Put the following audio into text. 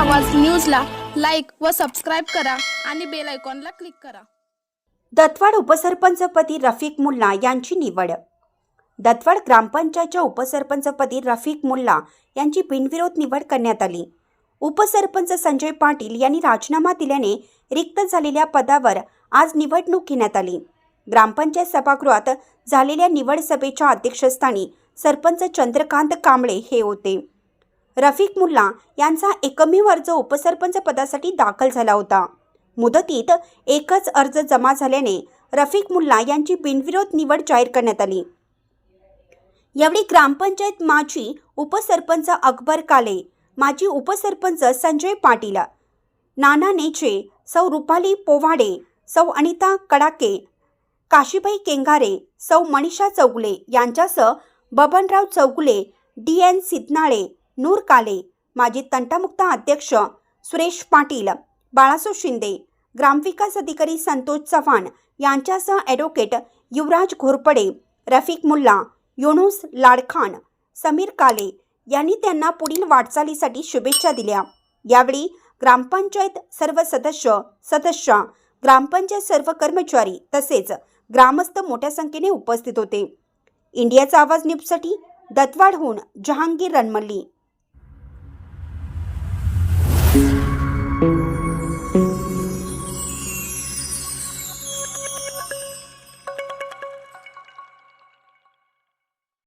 आवाज न्यूजला लाईक व सबस्क्राईब करा आणि बेल आयकॉनला क्लिक करा. दत्वाड उपसरपंचपदी रफिक मुल्ला यांची निवड. दत्वाड ग्रामपंचायतच्या उपसरपंचपदी रफिक मुल्ला यांची बिनविरोध निवड करण्यात आली. उपसरपंच संजय पाटील यांनी राजीनामा दिल्याने रिक्त झालेल्या पदावर आज निवडणूक घेण्यात आली. ग्रामपंचायत सभागृहात झालेल्या निवड सभेच्या अध्यक्षस्थानी सरपंच चंद्रकांत कांबळे हे होते. रफिक मुल्ला यांचा एकमेव अर्ज उपसरपंच पदासाठी दाखल झाला होता. मुदतीत एकच अर्ज जमा झाल्याने रफिक मुल्ला यांची बिनविरोध निवड जाहीर करण्यात आली. यावेळी ग्रामपंचायत माजी उपसरपंच अकबर काले माजी उपसरपंच संजय पाटील नाना नेचे सौ रुपाली पोवाडे सौ अनिता कडाके काशीबाई केंगारे सौ मनीषा चौगुले यांच्यासह बबनराव चौगुले डी एन सिद्नाळे नूर काले माजी तंटामुक्त अध्यक्ष सुरेश पाटील बाळासो शिंदे ग्रामविकास अधिकारी संतोष चव्हाण यांच्यासह ॲडव्होकेट युवराज घोरपडे रफिक मुल्ला युनुस लाडखान समीर काले यांनी त्यांना पुढील वाटचालीसाठी शुभेच्छा दिल्या. यावेळी ग्रामपंचायत सर्व सदस्य सदस्या ग्रामपंचायत सर्व कर्मचारी तसेच ग्रामस्थ मोठ्या संख्येने उपस्थित होते. इंडियाचा आवाज न्यूजसाठी दत्वाडहून जहांगीर रणमल्ली. Thank you.